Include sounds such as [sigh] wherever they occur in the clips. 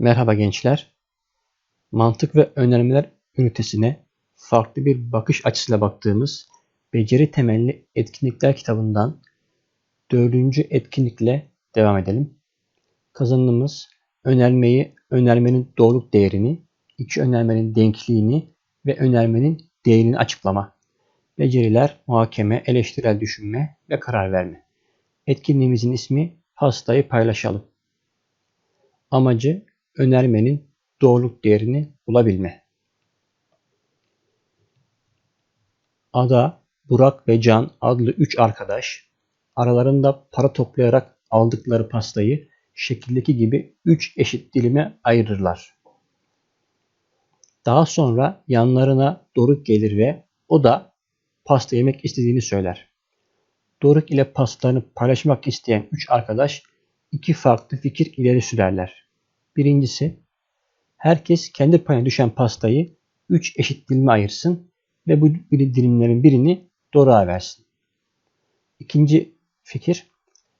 Merhaba gençler. Mantık ve önermeler ünitesine farklı bir bakış açısıyla baktığımız Beceri Temelli Etkinlikler kitabından dördüncü etkinlikle devam edelim. Kazanımız önermeyi, önermenin doğruluk değerini, iki önermenin denkliğini ve önermenin değerini açıklama. Beceriler, muhakeme, eleştirel düşünme ve karar verme. Etkinliğimizin ismi Pastayı paylaşalım. Amacı önermenin doğruluk değerini bulabilme. Ada, Burak ve Can adlı üç arkadaş aralarında para toplayarak aldıkları pastayı şekildeki gibi üç eşit dilime ayırırlar. Daha sonra yanlarına Doruk gelir ve o da pasta yemek istediğini söyler. Doruk ile pastalarını paylaşmak isteyen üç arkadaş iki farklı fikir ileri sürerler. Birincisi, herkes kendi payına düşen pastayı 3 eşit dilime ayırsın ve bu dilimlerin birini Doruk'a versin. İkinci fikir,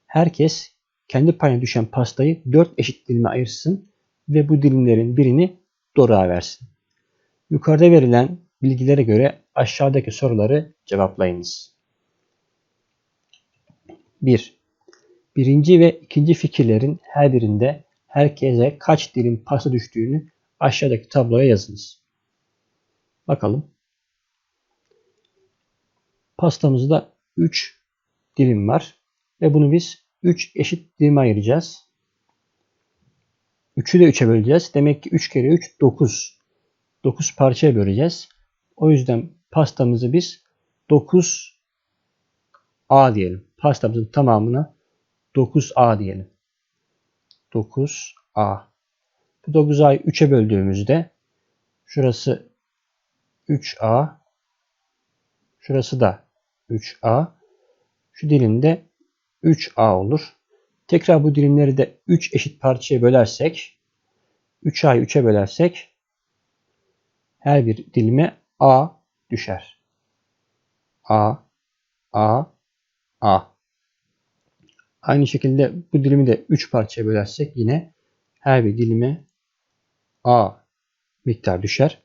herkes kendi payına düşen pastayı 4 eşit dilime ayırsın ve bu dilimlerin birini Doruk'a versin. Yukarıda verilen bilgilere göre aşağıdaki soruları cevaplayınız. 1. Birinci ve ikinci fikirlerin her birinde herkese kaç dilim pasta düştüğünü aşağıdaki tabloya yazınız. Bakalım. Pastamızda 3 dilim var ve bunu biz 3 eşit dilime ayıracağız. 3'ü de 3'e böleceğiz. Demek ki 3 kere 3 9. 9 parçaya böleceğiz. O yüzden pastamızı biz 9 A diyelim. Pastamızın tamamına 9A diyelim. 9A. Bu 9A'yı 3'e böldüğümüzde şurası 3A. Şurası da 3A. Şu dilimde 3A olur. Tekrar bu dilimleri de 3 eşit parçaya bölersek 3A'yı 3'e bölersek her bir dilime A düşer. A, A, A. Aynı şekilde bu dilimi de 3 parçaya bölersek yine her bir dilime A miktar düşer.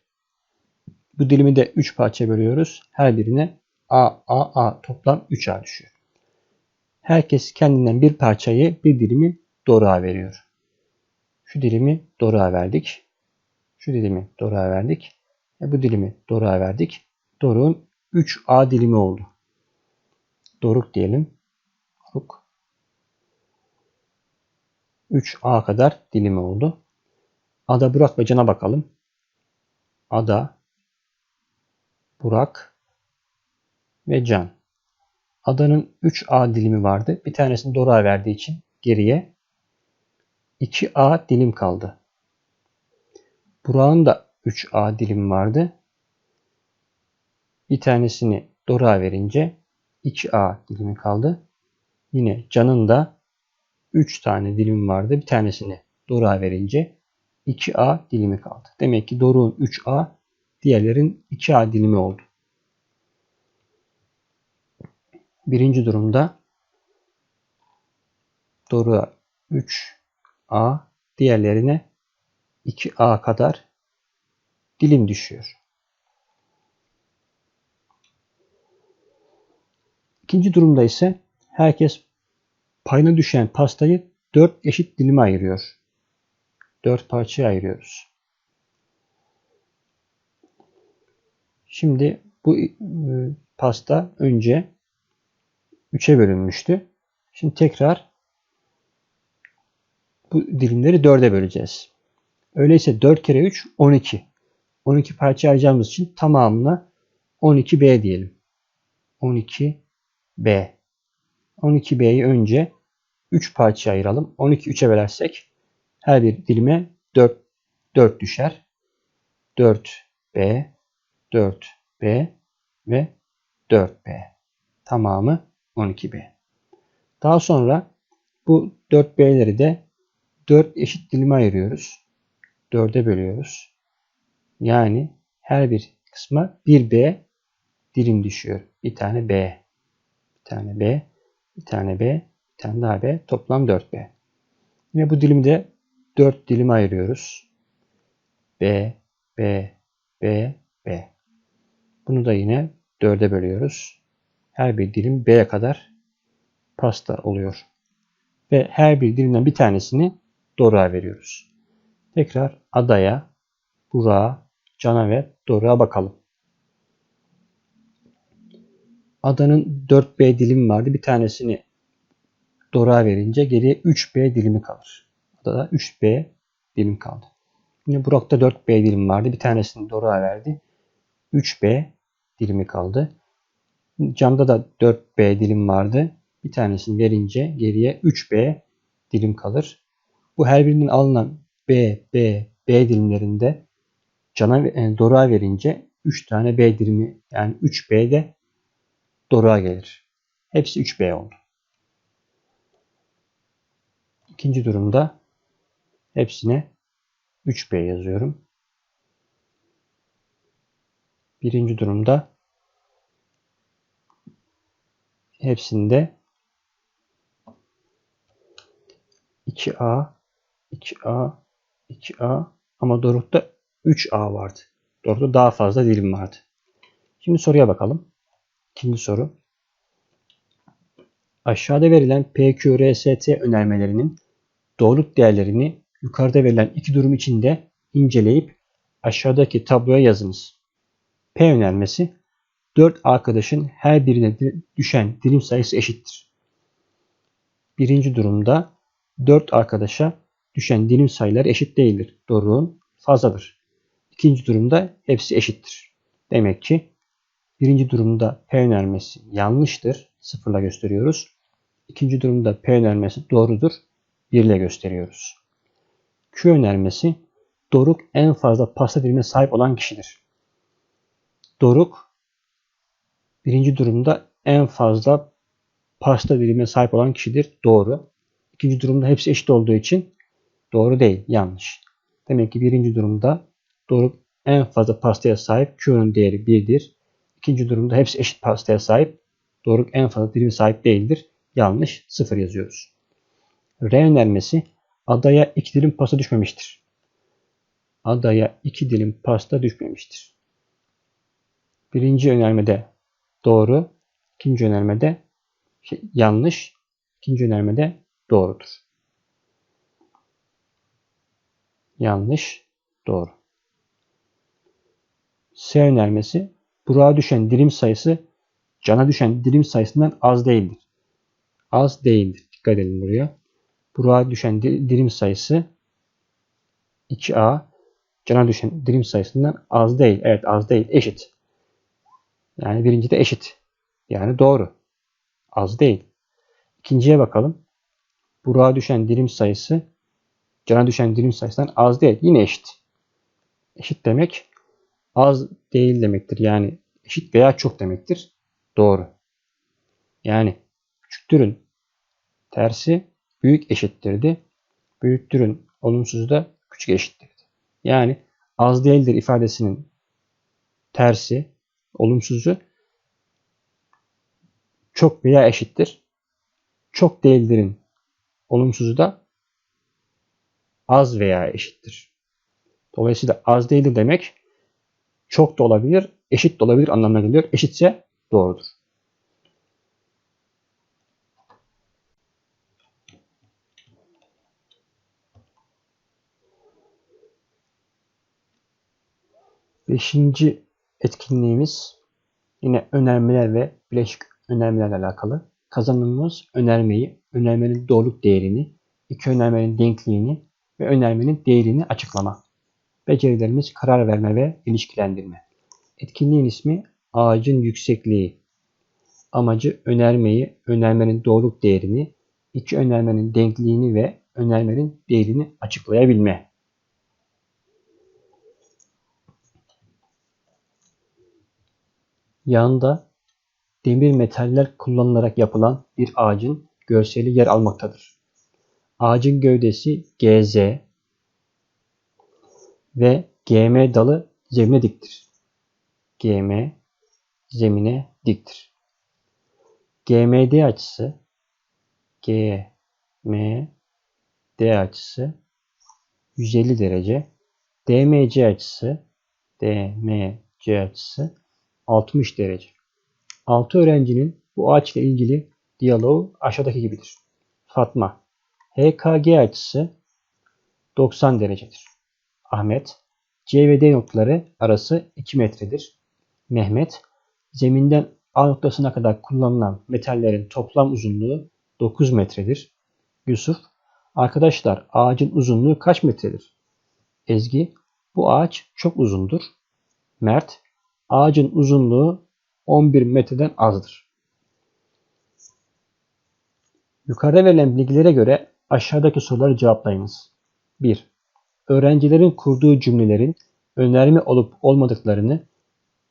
Bu dilimi de 3 parçaya bölüyoruz. Her birine A, A, A toplam 3A düşüyor. Herkes kendinden bir parçayı bir dilimi Doruk'a veriyor. Şu dilimi Doruk'a verdik. Şu dilimi Doruk'a verdik. E bu dilimi Doruk'a verdik. Doruk'un 3A dilimi oldu. Doruk diyelim. Doruk 3A kadar dilimi oldu. Ada, Burak ve Can'a bakalım. Ada, Burak ve Can. Ada'nın 3A dilimi vardı. Bir tanesini Dora'ya verdiği için geriye 2A dilim kaldı. Burak'ın da 3A dilimi vardı. Bir tanesini Dora'ya verince 2A dilimi kaldı. Yine Can'ın da 3 tane dilim vardı. Bir tanesini Doruk'a verince 2A dilimi kaldı. Demek ki Doruk'un 3A, diğerlerin 2A dilimi oldu. Birinci durumda Doruk'a 3A, diğerlerine 2A kadar dilim düşüyor. İkinci durumda ise herkes Payına düşen pastayı dört eşit dilime ayırıyor. Dört parçaya ayırıyoruz. Şimdi bu e, pasta önce 3'e bölünmüştü. Şimdi tekrar bu dilimleri 4'e böleceğiz. Öyleyse 4 kere 3 12. 12 parça ayıracağımız için tamamına 12B diyelim. 12B. 12B'yi önce 3 parçaya ayıralım. 12 3'e bölersek her bir dilime 4, 4 düşer. 4B, 4B ve 4B. Tamamı 12B. Daha sonra bu 4B'leri de 4 eşit dilime ayırıyoruz. 4'e bölüyoruz. Yani her bir kısma 1B dilim düşüyor. Bir tane B. Bir tane B bir tane B, bir tane daha B. Toplam 4B. Yine bu dilimi de 4 dilime ayırıyoruz. B, B, B, B. Bunu da yine 4'e bölüyoruz. Her bir dilim B'ye kadar pasta oluyor. Ve her bir dilimden bir tanesini Doruk'a veriyoruz. Tekrar adaya, Burak'a, Can'a ve Doruk'a bakalım. Adanın 4B dilimi vardı. Bir tanesini Doruk'a verince geriye 3B dilimi kalır. Adada 3B dilim kaldı. Yine Burak'ta 4B dilim vardı. Bir tanesini Doruk'a verdi. 3B dilimi kaldı. Camda da 4B dilim vardı. Bir tanesini verince geriye 3B dilim kalır. Bu her birinden alınan B, B, B dilimlerinde cana yani Doruk'a verince 3 tane B dilimi yani 3B de Doruk'a gelir. Hepsi 3B oldu. İkinci durumda hepsine 3B yazıyorum. Birinci durumda hepsinde 2A, 2A, 2A ama Doruk'ta 3A vardı. Doruk'ta daha fazla dilim vardı. Şimdi soruya bakalım. İkinci soru. Aşağıda verilen PQRST önermelerinin doğruluk değerlerini yukarıda verilen iki durum içinde inceleyip aşağıdaki tabloya yazınız. P önermesi 4 arkadaşın her birine düşen dilim sayısı eşittir. Birinci durumda 4 arkadaşa düşen dilim sayıları eşit değildir. Doğruğun fazladır. İkinci durumda hepsi eşittir. Demek ki birinci durumda P önermesi yanlıştır. Sıfırla gösteriyoruz. İkinci durumda P önermesi doğrudur. 1 ile gösteriyoruz. Q önermesi Doruk en fazla pasta dilimine sahip olan kişidir. Doruk birinci durumda en fazla pasta dilimine sahip olan kişidir. Doğru. İkinci durumda hepsi eşit olduğu için doğru değil. Yanlış. Demek ki birinci durumda Doruk en fazla pastaya sahip. Q'nun değeri 1'dir. İkinci durumda hepsi eşit pastaya sahip. Doruk en fazla dilime sahip değildir. Yanlış. 0 yazıyoruz. R önermesi adaya 2 dilim pasta düşmemiştir. Adaya 2 dilim pasta düşmemiştir. Birinci önermede doğru. ikinci önermede şey, yanlış. İkinci önermede doğrudur. Yanlış, doğru. S önermesi Burak'a düşen dilim sayısı cana düşen dilim sayısından az değildir. Az değildir. Dikkat edin buraya. Burak'a düşen dilim sayısı 2A cana düşen dilim sayısından az değil. Evet az değil. Eşit. Yani birinci de eşit. Yani doğru. Az değil. İkinciye bakalım. Burak'a düşen dilim sayısı cana düşen dilim sayısından az değil. Yine eşit. Eşit demek az değil demektir. Yani eşit veya çok demektir. Doğru. Yani küçüktürün tersi büyük eşittirdi. Büyüktürün olumsuzu da küçük eşittirdi. Yani az değildir ifadesinin tersi, olumsuzu çok veya eşittir. Çok değildirin olumsuzu da az veya eşittir. Dolayısıyla az değildir demek çok da olabilir, eşit de olabilir anlamına geliyor. Eşitse doğrudur. Beşinci etkinliğimiz yine önermeler ve bileşik önermelerle alakalı. Kazanımımız önermeyi, önermenin doğruluk değerini, iki önermenin denkliğini ve önermenin değerini açıklama. Becerilerimiz karar verme ve ilişkilendirme. Etkinliğin ismi ağacın yüksekliği. Amacı önermeyi, önermenin doğruluk değerini, iki önermenin denkliğini ve önermenin değerini açıklayabilme. Yanında demir metaller kullanılarak yapılan bir ağacın görseli yer almaktadır. Ağacın gövdesi GZ ve GM dalı zemine diktir. GM zemine diktir. GMD açısı GMD açısı 150 derece. DMC açısı DMC açısı 60 derece. 6 öğrencinin bu ağaç ile ilgili diyaloğu aşağıdaki gibidir. Fatma HKG açısı 90 derecedir. Ahmet C ve D noktaları arası 2 metredir. Mehmet zeminden A noktasına kadar kullanılan metallerin toplam uzunluğu 9 metredir. Yusuf Arkadaşlar ağacın uzunluğu kaç metredir? Ezgi bu ağaç çok uzundur. Mert ağacın uzunluğu 11 metreden azdır. Yukarıda verilen bilgilere göre aşağıdaki soruları cevaplayınız. 1. Öğrencilerin kurduğu cümlelerin önerme olup olmadıklarını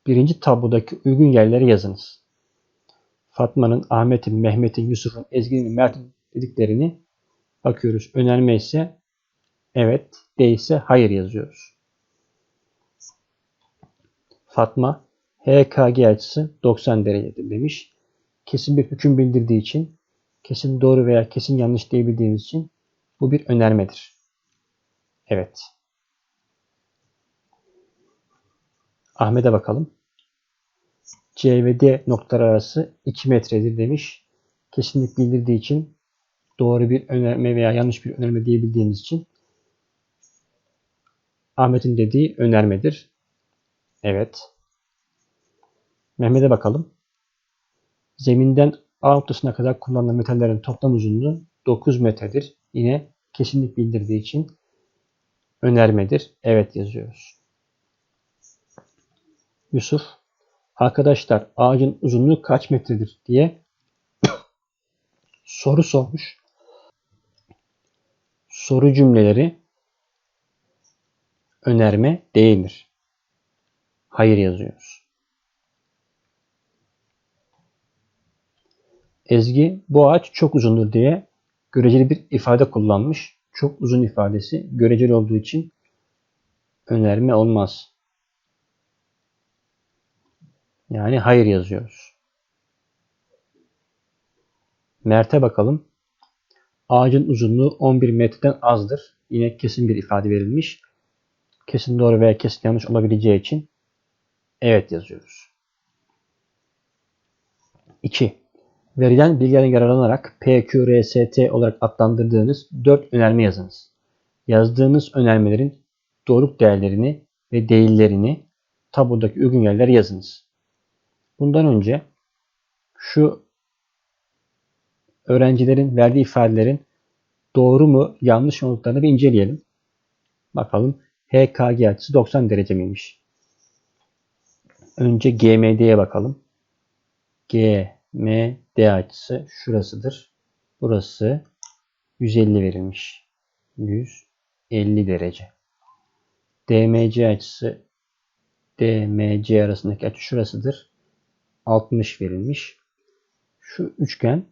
birinci tablodaki uygun yerlere yazınız. Fatma'nın, Ahmet'in, Mehmet'in, Yusuf'un, Ezgi'nin, Mert'in dediklerini bakıyoruz. Önerme ise evet, değilse hayır yazıyoruz. Fatma HKG açısı 90 derecedir demiş. Kesin bir hüküm bildirdiği için, kesin doğru veya kesin yanlış diyebildiğimiz için bu bir önermedir. Evet. Ahmet'e bakalım. C ve D noktalar arası 2 metredir demiş. Kesinlik bildirdiği için doğru bir önerme veya yanlış bir önerme diyebildiğimiz için Ahmet'in dediği önermedir. Evet. Mehmet'e bakalım. Zeminden A noktasına kadar kullanılan metallerin toplam uzunluğu 9 metredir. Yine kesinlik bildirdiği için önermedir. Evet yazıyoruz. Yusuf, arkadaşlar ağacın uzunluğu kaç metredir diye [coughs] soru sormuş. Soru cümleleri önerme değildir. Hayır yazıyoruz. Ezgi bu ağaç çok uzundur diye göreceli bir ifade kullanmış. Çok uzun ifadesi göreceli olduğu için önerme olmaz. Yani hayır yazıyoruz. Mert'e bakalım. Ağacın uzunluğu 11 metreden azdır. Yine kesin bir ifade verilmiş. Kesin doğru veya kesin yanlış olabileceği için evet yazıyoruz. 2. Verilen bilgilerden yararlanarak PQRST olarak adlandırdığınız 4 önerme yazınız. Yazdığınız önermelerin doğruluk değerlerini ve değillerini tablodaki uygun yerlere yazınız. Bundan önce şu öğrencilerin verdiği ifadelerin doğru mu yanlış mı olduklarını bir inceleyelim. Bakalım HKG açısı 90 derece miymiş? Önce GMD'ye bakalım. GMD açısı şurasıdır. Burası 150 verilmiş. 150 derece. DMC açısı DMC arasındaki açı şurasıdır. 60 verilmiş. Şu üçgen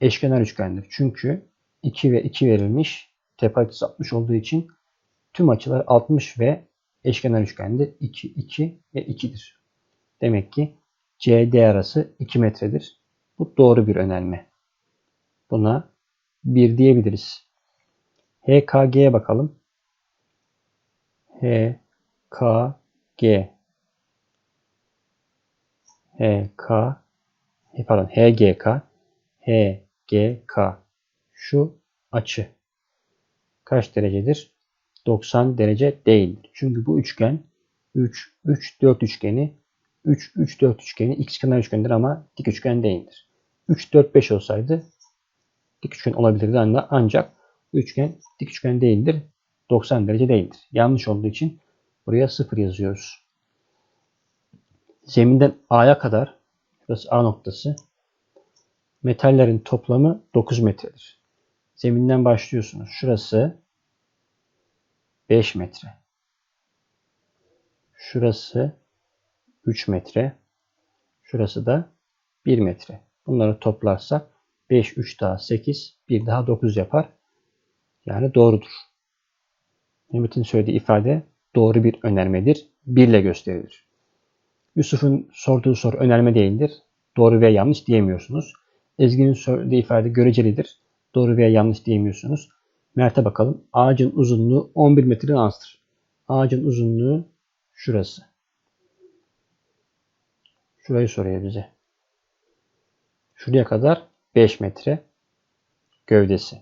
eşkenar üçgendir. Çünkü 2 ve 2 verilmiş. Tepe açısı 60 olduğu için tüm açılar 60 ve eşkenar üçgende 2, 2 ve 2'dir. Demek ki CD arası 2 metredir. Bu doğru bir önerme. Buna 1 diyebiliriz. HKG'ye bakalım. HKG HK pardon HGK HGK şu açı kaç derecedir? 90 derece değildir. Çünkü bu üçgen 3 3 4 üçgeni 3 3 4 üçgeni x kenar üçgendir ama dik üçgen değildir. 3 4 5 olsaydı dik üçgen olabilirdi ancak üçgen dik üçgen değildir. 90 derece değildir. Yanlış olduğu için buraya 0 yazıyoruz. Zeminden A'ya kadar burası A noktası metallerin toplamı 9 metredir. Zeminden başlıyorsunuz. Şurası 5 metre. Şurası 3 metre. Şurası da 1 metre. Bunları toplarsak 5, 3 daha 8, 1 daha 9 yapar. Yani doğrudur. Mehmet'in söylediği ifade doğru bir önermedir. 1 ile gösterilir. Yusuf'un sorduğu soru önerme değildir. Doğru veya yanlış diyemiyorsunuz. Ezgi'nin söylediği ifade görecelidir. Doğru veya yanlış diyemiyorsunuz. Mert'e bakalım. Ağacın uzunluğu 11 metreden azdır. Ağacın uzunluğu şurası. Şurayı soruyor bize. Şuraya kadar 5 metre gövdesi.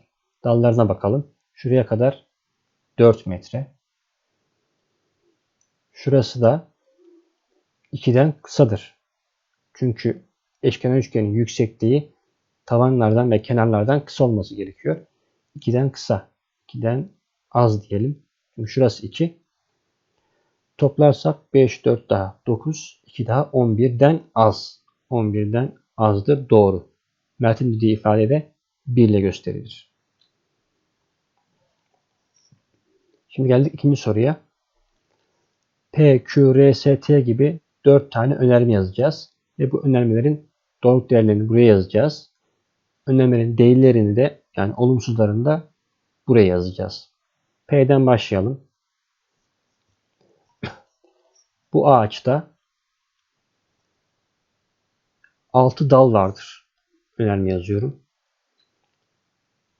Dallarına bakalım. Şuraya kadar 4 metre. Şurası da 2'den kısadır. Çünkü eşkenar üçgenin yüksekliği tavanlardan ve kenarlardan kısa olması gerekiyor. 2'den kısa. 2'den az diyelim. Çünkü şurası 2. Toplarsak 5, 4 daha 9, 2 daha 11'den az. 11'den azdır doğru. Mert'in dediği ifade de 1 ile gösterilir. Şimdi geldik ikinci soruya. P, Q, R, S, T gibi 4 tane önerme yazacağız. Ve bu önermelerin doğruluk değerlerini buraya yazacağız. Önermelerin değerlerini de yani olumsuzlarını da buraya yazacağız. P'den başlayalım. Bu ağaçta 6 dal vardır. Önerme yazıyorum.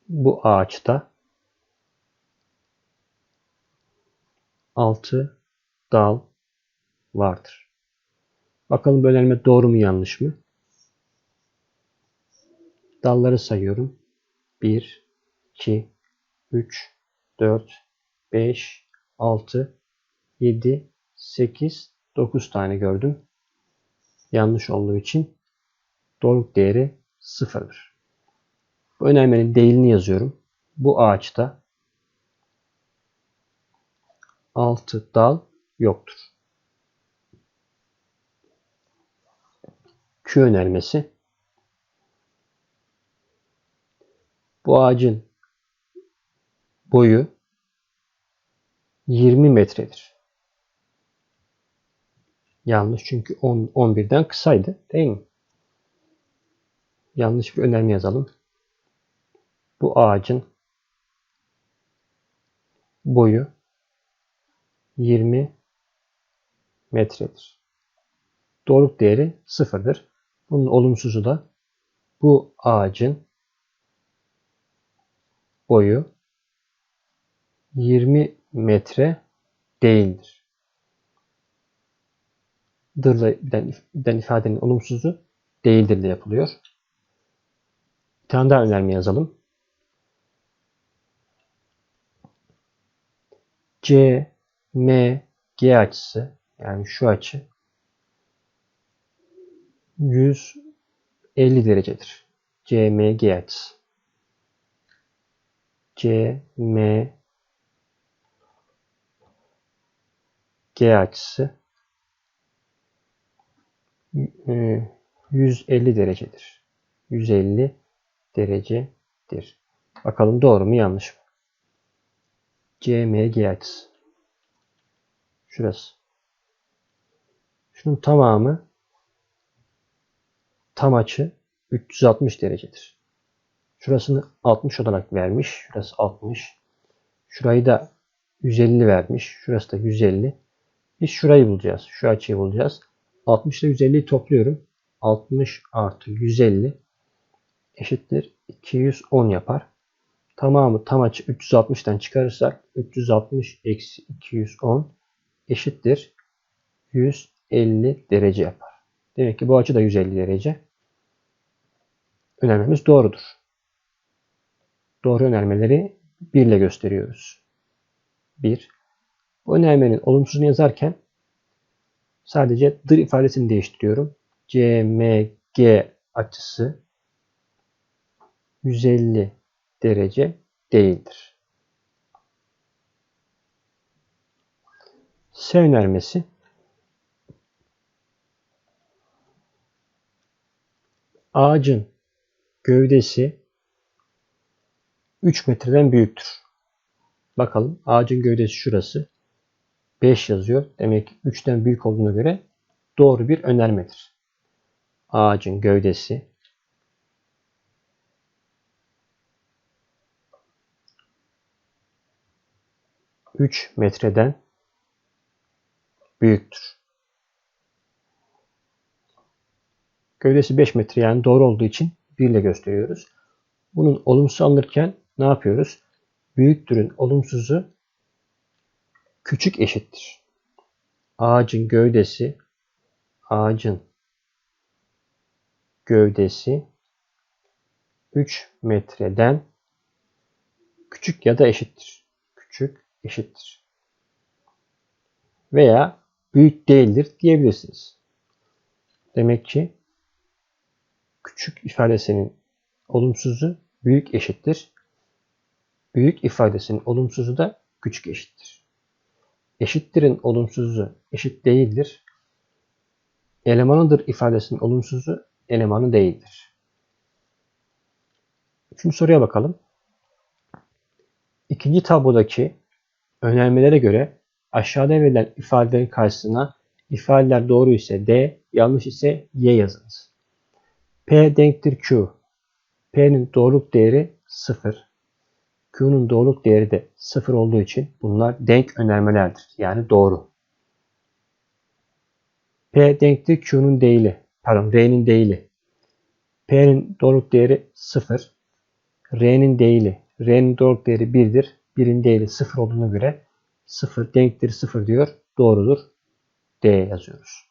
Bu ağaçta 6 dal vardır. Bakalım bu önerme doğru mu yanlış mı? Dalları sayıyorum. 1, 2, 3, 4, 5, 6, 7, 8, 9 tane gördüm. Yanlış olduğu için doğruluk değeri sıfırdır. Bu önermenin değilini yazıyorum. Bu ağaçta 6 dal yoktur. Q önermesi bu ağacın boyu 20 metredir. Yanlış çünkü 10, 11'den kısaydı değil mi? Yanlış bir önerme yazalım. Bu ağacın boyu 20 metredir. Doğruluk değeri sıfırdır. Bunun olumsuzu da bu ağacın boyu 20 metre değildir. Dırla ifadenin olumsuzu değildir de yapılıyor. Bir tane daha önerme yazalım. C, M, G açısı yani şu açı 150 derecedir. CMG açısı. CM G açısı 150 e, derecedir. 150 derecedir. Bakalım doğru mu yanlış mı? CMG açısı. Şurası. Şunun tamamı tam açı 360 derecedir. Şurasını 60 olarak vermiş. Şurası 60. Şurayı da 150 vermiş. Şurası da 150. Biz şurayı bulacağız. Şu açıyı bulacağız. 60 ile 150'yi topluyorum. 60 artı 150 eşittir 210 yapar. Tamamı tam açı 360'tan çıkarırsak 360 eksi 210 eşittir 150 derece yapar. Demek ki bu açı da 150 derece. Önermemiz doğrudur. Doğru önermeleri 1 ile gösteriyoruz. 1. Bu önermenin olumsuzunu yazarken sadece dır ifadesini değiştiriyorum. CMG açısı 150 derece değildir. S önermesi ağacın gövdesi 3 metreden büyüktür. Bakalım ağacın gövdesi şurası. 5 yazıyor. Demek ki 3'ten büyük olduğuna göre doğru bir önermedir. Ağacın gövdesi üç metreden büyüktür. Gövdesi 5 metre yani doğru olduğu için 1 ile gösteriyoruz. Bunun olumsuz alınırken ne yapıyoruz? büyüktürün olumsuzu küçük eşittir. Ağacın gövdesi ağacın gövdesi 3 metreden küçük ya da eşittir. Küçük eşittir. Veya büyük değildir diyebilirsiniz. Demek ki küçük ifadesinin olumsuzu büyük eşittir. Büyük ifadesinin olumsuzu da küçük eşittir. Eşittirin olumsuzu eşit değildir. Elemanıdır ifadesinin olumsuzu elemanı değildir. Üçüncü soruya bakalım. İkinci tablodaki önermelere göre aşağıda verilen ifadelerin karşısına ifadeler doğru ise D, yanlış ise Y yazınız. P denktir Q. P'nin doğruluk değeri 0. Q'nun doğruluk değeri de 0 olduğu için bunlar denk önermelerdir. Yani doğru. P denktir Q'nun değili. Pardon R'nin değili. P'nin doğruluk değeri 0. R'nin değili. R'nin doğruluk değeri 1'dir. 1'in değili 0 olduğuna göre 0 denktir 0 diyor. Doğrudur. D yazıyoruz.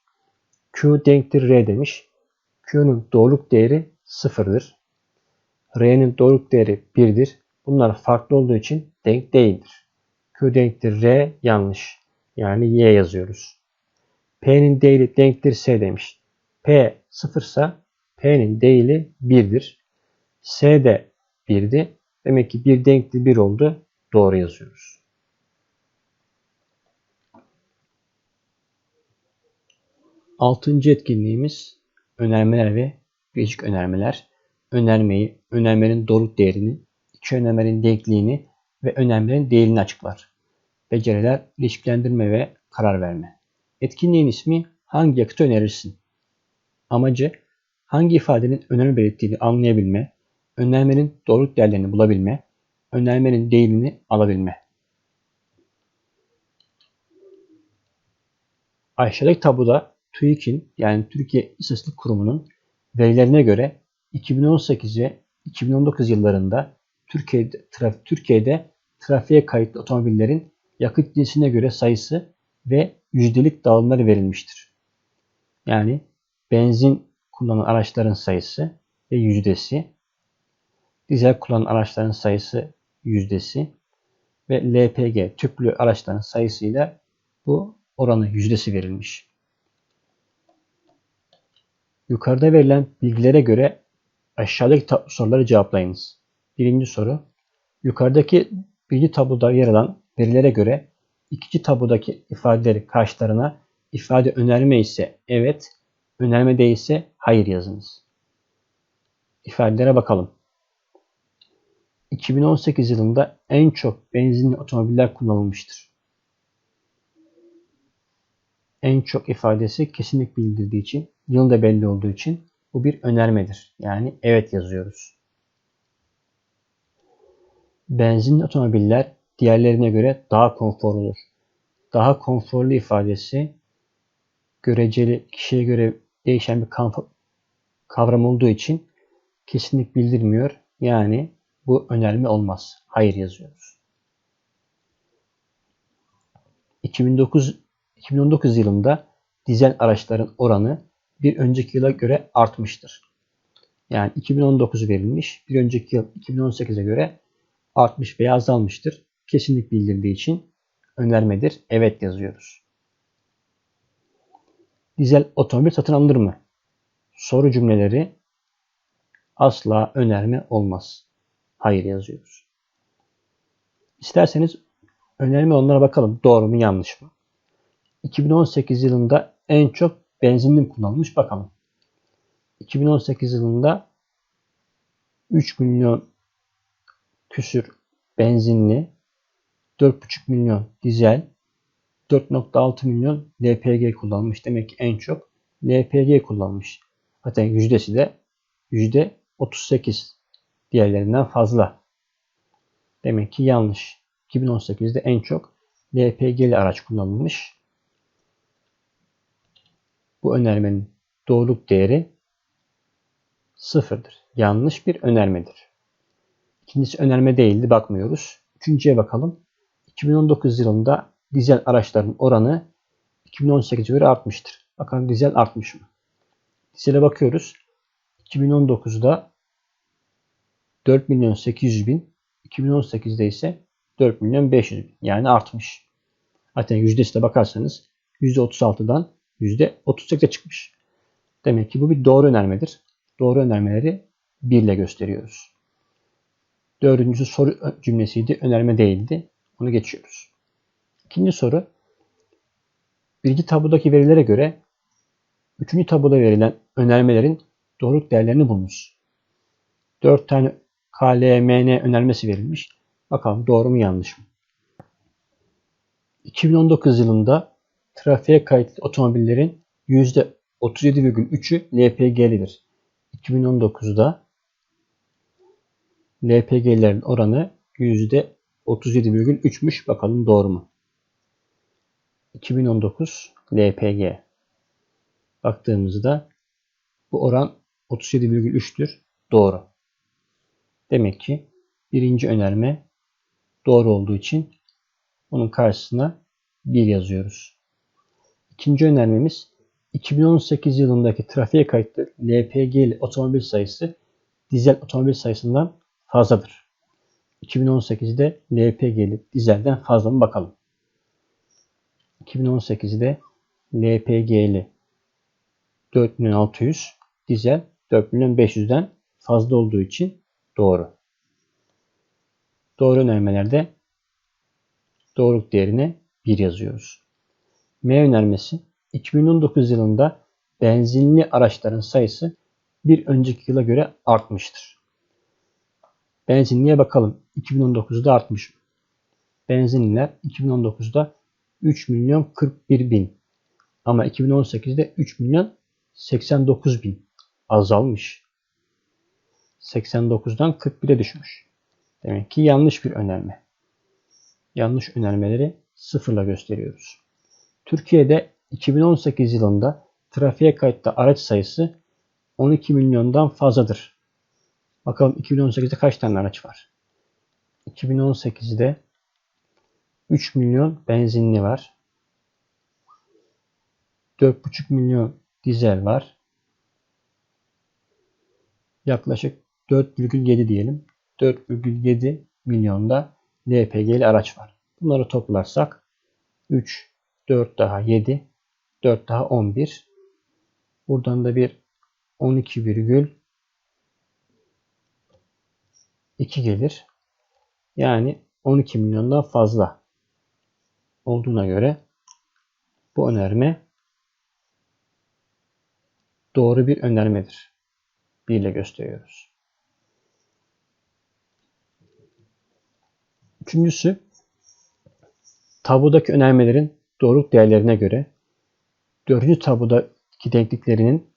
Q denktir R demiş. Q'nun doğruluk değeri 0'dır. R'nin doğruluk değeri 1'dir. Bunlar farklı olduğu için denk değildir. Q denktir R yanlış. Yani Y yazıyoruz. P'nin değili denktir S demiş. P 0 ise P'nin değili 1'dir. S de 1'di. Demek ki 1 denkli 1 oldu. Doğru yazıyoruz. Altıncı etkinliğimiz önermeler ve bileşik önermeler. Önermeyi, önermenin doğruluk değerini, iki önermenin denkliğini ve önermenin değerini açıklar. Beceriler, ilişkilendirme ve karar verme. Etkinliğin ismi hangi yakıtı önerirsin? Amacı hangi ifadenin önemli belirttiğini anlayabilme, önermenin doğruluk değerlerini bulabilme, önermenin değerini alabilme. Aşağıdaki tabloda TÜİK'in yani Türkiye İstatistik Kurumu'nun verilerine göre 2018 ve 2019 yıllarında Türkiye'de, traf, Türkiye'de trafiğe kayıtlı otomobillerin yakıt cinsine göre sayısı ve yüzdelik dağılımları verilmiştir. Yani benzin kullanan araçların sayısı ve yüzdesi, dizel kullanan araçların sayısı yüzdesi ve LPG tüplü araçların sayısıyla bu oranı yüzdesi verilmiş. Yukarıda verilen bilgilere göre aşağıdaki soruları cevaplayınız. Birinci soru. Yukarıdaki bilgi tabloda yer alan verilere göre ikinci tablodaki ifadeleri karşılarına ifade önerme ise evet, önerme değilse hayır yazınız. İfadelere bakalım. 2018 yılında en çok benzinli otomobiller kullanılmıştır. En çok ifadesi kesinlik bildirdiği için, yıl da belli olduğu için bu bir önermedir. Yani evet yazıyoruz. Benzinli otomobiller diğerlerine göre daha konforludur. Daha konforlu ifadesi göreceli kişiye göre değişen bir kavram olduğu için kesinlik bildirmiyor. Yani bu önerme olmaz. Hayır yazıyoruz. 2009 2019 yılında dizel araçların oranı bir önceki yıla göre artmıştır. Yani 2019 verilmiş, bir önceki yıl 2018'e göre artmış veya azalmıştır. Kesinlik bildirdiği için önermedir. Evet yazıyoruz. Dizel otomobil satın alınır mı? Soru cümleleri asla önerme olmaz. Hayır yazıyoruz. İsterseniz önerme onlara bakalım. Doğru mu yanlış mı? 2018 yılında en çok benzinli kullanılmış bakalım. 2018 yılında 3 milyon küsür benzinli, 4,5 milyon dizel, 4.6 milyon LPG kullanmış. Demek ki en çok LPG kullanmış. Zaten yüzdesi de yüzde 38 diğerlerinden fazla. Demek ki yanlış. 2018'de en çok LPG'li araç kullanılmış. Bu önermenin doğruluk değeri sıfırdır. Yanlış bir önermedir. İkincisi önerme değildi bakmıyoruz. İkinciye bakalım. 2019 yılında dizel araçların oranı 2018'e göre artmıştır. Bakalım dizel artmış mı? Dizele bakıyoruz. 2019'da 4 milyon 800 bin, 2018'de ise 4 milyon 500 bin. Yani artmış. Zaten yüzdesine bakarsanız %36'dan %38'e çıkmış. Demek ki bu bir doğru önermedir. Doğru önermeleri 1 ile gösteriyoruz. Dördüncüsü soru cümlesiydi. Önerme değildi. Onu geçiyoruz. İkinci soru. Birinci tabudaki verilere göre üçüncü tabuda verilen önermelerin doğruluk değerlerini bulmuş. 4 tane KLMN önermesi verilmiş. Bakalım doğru mu yanlış mı? 2019 yılında trafiğe kayıtlı otomobillerin %37,3'ü LPG'lidir. 2019'da LPG'lerin oranı %37,3'müş. Bakalım doğru mu? 2019 LPG. Baktığımızda bu oran 37,3'tür. Doğru. Demek ki birinci önerme doğru olduğu için onun karşısına 1 yazıyoruz. İkinci önermemiz 2018 yılındaki trafiğe kayıtlı LPG otomobil sayısı dizel otomobil sayısından fazladır. 2018'de LPG'li dizelden fazla mı bakalım. 2018'de LPG'li 4600 dizel 4500'den fazla olduğu için doğru. Doğru önermelerde doğruluk değerine 1 yazıyoruz. M önermesi 2019 yılında benzinli araçların sayısı bir önceki yıla göre artmıştır. Benzinliye bakalım. 2019'da artmış mı? Benzinliler 2019'da 3 milyon 41 bin. Ama 2018'de 3 milyon 89 bin azalmış. 89'dan 41'e düşmüş. Demek ki yanlış bir önerme. Yanlış önermeleri sıfırla gösteriyoruz. Türkiye'de 2018 yılında trafiğe kayıtlı araç sayısı 12 milyondan fazladır. Bakalım 2018'de kaç tane araç var? 2018'de 3 milyon benzinli var. 4,5 milyon dizel var. Yaklaşık 4,7 diyelim. 4,7 milyonda LPG'li araç var. Bunları toplarsak 3, 4 daha 7, 4 daha 11. Buradan da bir 12,2 gelir. Yani 12 milyondan fazla olduğuna göre bu önerme doğru bir önermedir. 1 ile gösteriyoruz. Üçüncüsü tabudaki önermelerin doğruluk değerlerine göre dördüncü tabudaki denkliklerinin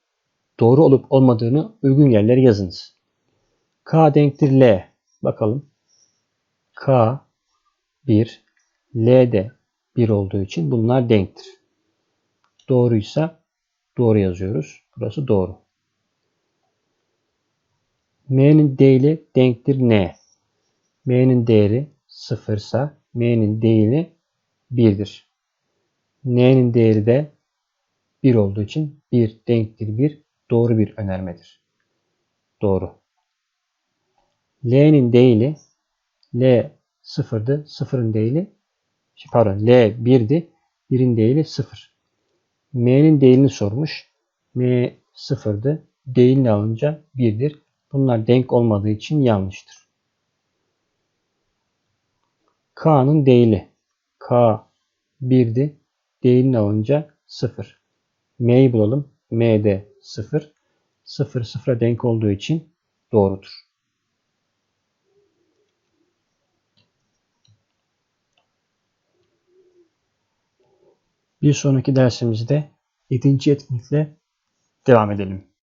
doğru olup olmadığını uygun yerlere yazınız. K denktir L. Bakalım. K 1, L de 1 olduğu için bunlar denktir. Doğruysa doğru yazıyoruz. Burası doğru. M'nin değili denktir N. M'nin değeri 0 ise M'nin değili 1'dir. N'nin değeri de 1 olduğu için 1 denktir 1 doğru bir önermedir. Doğru. L'nin değili L 0'dı. 0'ın değili pardon L 1'di. 1'in değili 0. M'nin değilini sormuş. M 0'dı. Değilini alınca 1'dir. Bunlar denk olmadığı için yanlıştır. K'nın değili. K 1'di. Değilini alınca 0. M'yi bulalım. M de 0. 0 0'a denk olduğu için doğrudur. Bir sonraki dersimizde 7. etkinlikle devam edelim.